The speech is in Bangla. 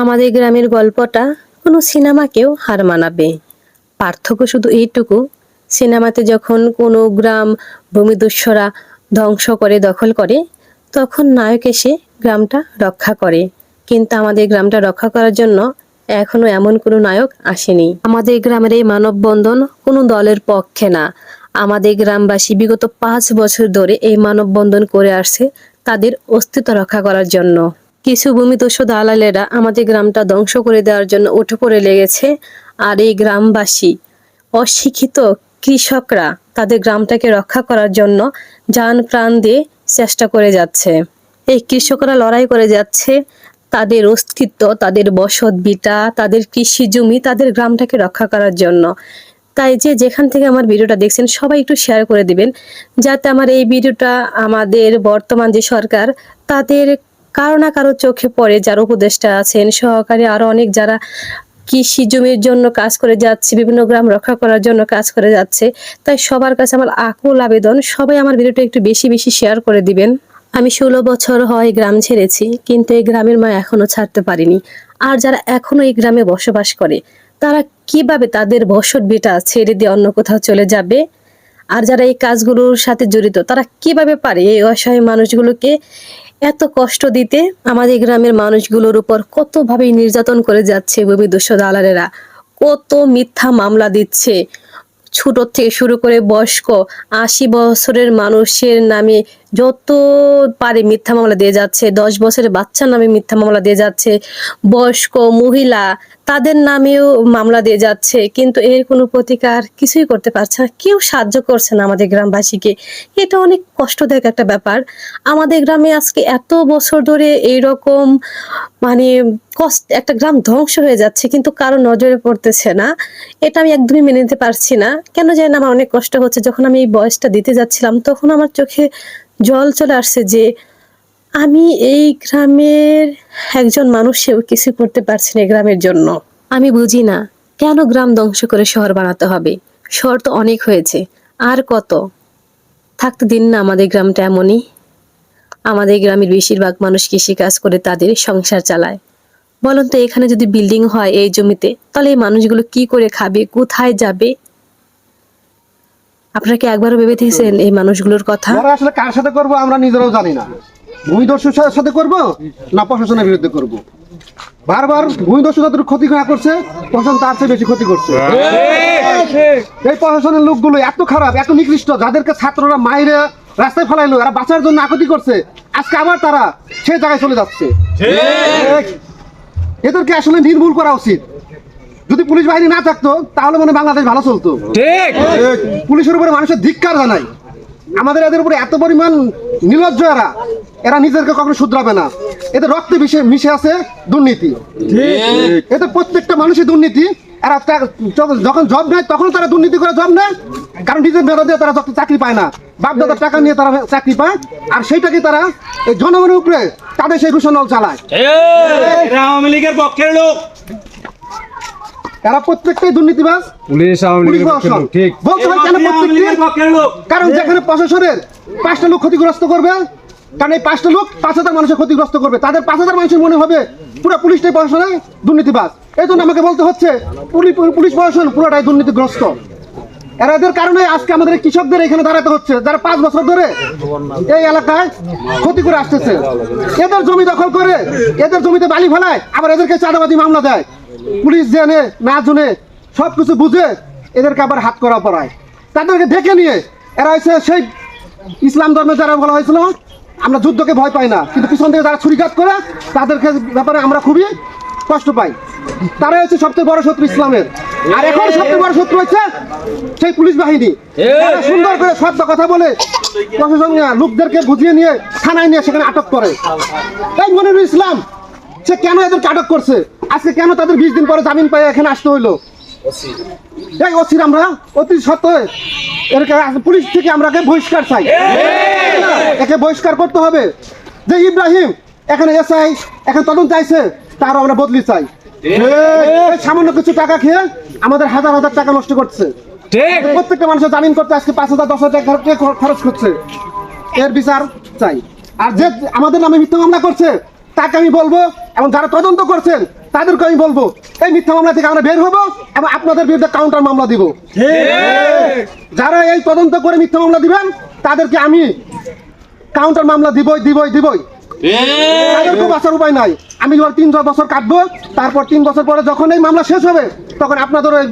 আমাদের গ্রামের গল্পটা কোনো সিনেমাকেও হার মানাবে। পার্থক্য শুধু এইটুকু, সিনেমাতে যখন কোনো গ্রাম ভূমিদস্যরা ধ্বংস করে, দখল করে, তখন নায়ক এসে গ্রামটা রক্ষা করে। কিন্তু আমাদের গ্রামটা রক্ষা করার জন্য এখনও এমন কোনো নায়ক আসেনি। আমাদের গ্রামের এই মানববন্ধন কোনো দলের পক্ষে না। আমাদের গ্রামবাসী বিগত পাঁচ বছর ধরে এই মানববন্ধন করে আসছে তাদের অস্তিত্ব রক্ষা করার জন্য। কিছু ভূমিদস্যু দালালেরা আমাদের গ্রামটা ধ্বংস করে দেওয়ার জন্য উঠে পড়ে লেগেছে। আর এই গ্রামবাসী, অশিক্ষিত কৃষকরা তাদের গ্রামটাকে রক্ষা করার জন্য যান প্রাণ দিয়ে চেষ্টা করে যাচ্ছে। এই কৃষকরা লড়াই করে যাচ্ছে। তাদের অস্তিত্ব, তাদের বসত বিটা, তাদের কৃষি জমি, তাদের গ্রামটাকে রক্ষা করার জন্য। তাই যে যেখান থেকে আমার ভিডিওটা দেখছেন, সবাই একটু শেয়ার করে দিবেন, যাতে আমার এই ভিডিওটা আমাদের বর্তমান যে সরকার, তাদের কারও না কারও চোখে পড়ে যারা উপদেষ্টা আছেন, সহকারী আরও অনেক যারা কৃষি জমির জন্য কাজ করে যাচ্ছে, বিভিন্ন গ্রাম রক্ষা করার জন্য কাজ করে যাচ্ছে, তাই সবার কাছে আমার আকুল আবেদন, সবাই আমার ভিডিওটা একটু বেশি বেশি শেয়ার করে দিবেন। আমি ষোলো বছর হয় গ্রাম ছেড়েছি, কিন্তু এই গ্রামের মা এখনও ছাড়তে পারিনি। আর যারা এখনও এই গ্রামে বসবাস করে, তারা কীভাবে তাদের বসত বিটা ছেড়ে দিয়ে অন্য কোথাও চলে যাবে? আর যারা এই কাজগুলোর সাথে জড়িত, তারা কীভাবে পারে এই অসহায় মানুষগুলোকে এত কষ্ট দিতে আমাদের গ্রামের মানুষগুলোর উপর কতভাবে নির্যাতন করে যাচ্ছে ভূমিদস্য দালালেরা। কত মিথ্যা মামলা দিচ্ছে। ছোট থেকে শুরু করে বয়স্ক, আশি বছরের মানুষের নামে যত পারে মিথ্যা মামলা দিয়ে যাচ্ছে, দশ বছরের বাচ্চার নামে মিথ্যা মামলা দিয়ে যাচ্ছে, বয়স্ক, মহিলা তাদের নামেও মামলা দিয়ে যাচ্ছে, কিন্তু এর কোনো প্রতিকার কিছুই করতে পারছে না। কেউ সাহায্য করছে না আমাদের গ্রামবাসীকে। এটা অনেক কষ্টদায়ক একটা ব্যাপার। আমাদের গ্রামে আজকে এত বছর ধরে এইরকম মানে কষ্ট, একটা গ্রাম ধ্বংস হয়ে যাচ্ছে, কিন্তু কারও নজরে পড়তেছে না। এটা আমি একদমই মেনে নিতে পারছি না। কেন জানি না, আমার অনেক কষ্ট হচ্ছে। যখন আমি এই বয়সটা দিতে যাচ্ছিলাম, তখন আমার চোখে জল চলে আসছে যে আমি এই গ্রামের একজন মানুষেও কিছু করতে পারছি না এই গ্রামের জন্য। আমি বুঝি না কেন গ্রাম ধ্বংস করে শহর বানাতে হবে? শহর তো অনেক হয়েছে আর কত? থাকতে দিন না আমাদের গ্রামটা এমনই। আমাদের গ্রামের বেশিরভাগ মানুষ কৃষি কাজ করে তাদের সংসার চালায়। বলুন তো এখানে যদি বিল্ডিং হয় এই জমিতে তাহলে এই মানুষগুলো কি করে খাবে কোথায় যাবে? আপনারা কি একবারও ভেবে দেখেছেন এই মানুষগুলোর কথা? আসলে কার সাথে করব আমরা নিজেরাও জানি না। ভূমিদস্যুর সাথে করব না প্রশাসনের বিরুদ্ধে করব? বারবার ভূমিদস্যু যাদের ক্ষতি না করছে প্রশাসন তার চেয়ে বেশি ক্ষতি করছে। এই প্রশাসনের লোকগুলো এত খারাপ এত নিকৃষ্ট যাদেরকে ছাত্ররা মাইরে রাস্তায় ফেলাইলো এরা বাঁচার জন্য আকতি করছে আজকে আবার তারা সেই জায়গায় চলে যাচ্ছে। এদেরকে আসলে নির্মূল করা উচিত। যদি পুলিশ বাহিনী না থাকতো তাহলে মনে বাংলাদেশ ভালো চলতো। পুলিশের উপরে মানুষের ধিক্কার জানাই। আমাদের এদের উপরে এত পরিমাণ নির্লজ্জ এরা। এরা নিজেদেরকে কখনো শুধরাবে না। এদের রক্তে মিশে মিশে আছে দুর্নীতি। এদের প্রত্যেকটা মানুষই দুর্নীতি। এরা যখন- যখন জব নেয় তখন তারা দুর্নীতি করে জব নেয়। কারণ নিজের মেধা দিয়ে তারা চাকরি পায় না। বাপ দাদার টাকা নিয়ে তারা চাকরি পায়। আর সেইটাকে তারা এই জনগণের উপরে তাদের সেই রূষণল চালায়। এরা আওয়ামী লীগের পক্ষের লোক। এরা প্রত্যেকটাই দুর্নীতিবাজ। পুলিশ ঠিক। বলতে হয় কেন প্রত্যেকটি কারণ যেখানে প্রশাসনের পাঁচটা লোক ক্ষতিগ্রস্ত করবে কারণ এই পাঁচটা লোক পাঁচ হাজার মানুষের ক্ষতিগ্রস্ত করবে। তাদের পাঁচ হাজার মানুষের মনে হবে পুরো পুলিশটাই প্রশাসনে দুর্নীতিবাজ। এই জন্য আমাকে বলতে হচ্ছে, পুলি- পুলিশ প্রশাসন পুরোটাই দুর্নীতিগ্রস্ত। এরা এদের কারণে আজকে আমাদের কৃষকদের এখানে দাঁড়াতে হচ্ছে, যারা পাঁচ বছর ধরে এই এলাকায় ক্ষতি করে আসতেছে। এদের জমি দখল করে, এদের জমিতে বালি ফেলায়, আবার এদেরকে চাঁদাবাজি মামলা দেয়। পুলিশ জেনে, না জেনে সব কিছু বুঝে এদেরকে আবার হাত করা পড়ায়। তাদেরকে ডেকে নিয়ে, এরা হচ্ছে সেই ইসলাম ধর্মে যারা বলা হয়েছিল আমরা যুদ্ধকে ভয় পাই না, কিন্তু পিছন থেকে যারা ছুরিকাত করে, তাদেরকে ব্যাপারে আমরা খুবই কষ্ট পাই। তারা হচ্ছে সবচেয়ে বড় শত্রু ইসলামের। আর এখন সবচেয়ে বড় শত্রু হচ্ছে সেই পুলিশ বাহিনী। সুন্দর করে সত্য কথা বলে লোকদেরকে বুঝিয়ে নিয়ে, থানায় নিয়ে সেখানে আটক করে। এই মনিরুল ইসলাম, সে কেন এদেরকে আটক করছে? আজকে কেন তাদের বিশ দিন পরে জামিন পাই এখানে আসতে হইল? এই অসির আমরা অতি এরকে পুলিশ থেকে আমরা বহিষ্কার চাই। একে বহিষ্কার করতে হবে। যে ইব্রাহিম এখানে এসআই এখানে তদন্ত চাইছে তারও আমরা বদলি চাই। সামান্য কিছু টাকা খেয়ে আমাদের হাজার হাজার টাকা নষ্ট করছে। ঠিক। প্রত্যেকটা মানুষের জামিন করতে আজকে পাঁচ হাজার দশ হাজার টাকা খরচ করছে। এর বিচার চাই। আর যে আমাদের নামে মিথ্যা মামলা করছে তাকে আমি বলব এবং যারা তদন্ত করছেন তাদেরকে আমি বলব এই মিথ্যা মামলা থেকে আমরা বের হব এবং আপনাদের বিরুদ্ধে কাউন্টার মামলা দিব। যারা এই তদন্ত করে মিথ্যা মামলা দিবেন তাদেরকে আমি কাউন্টার মামলা দিবই দিবই দিবই। বাঁচার উপায় নাই। আমি তিন বছর কাটবো তারপর তিন বছর পরে যখন এই মামলা শেষ হবে তখন আপনাদের ওই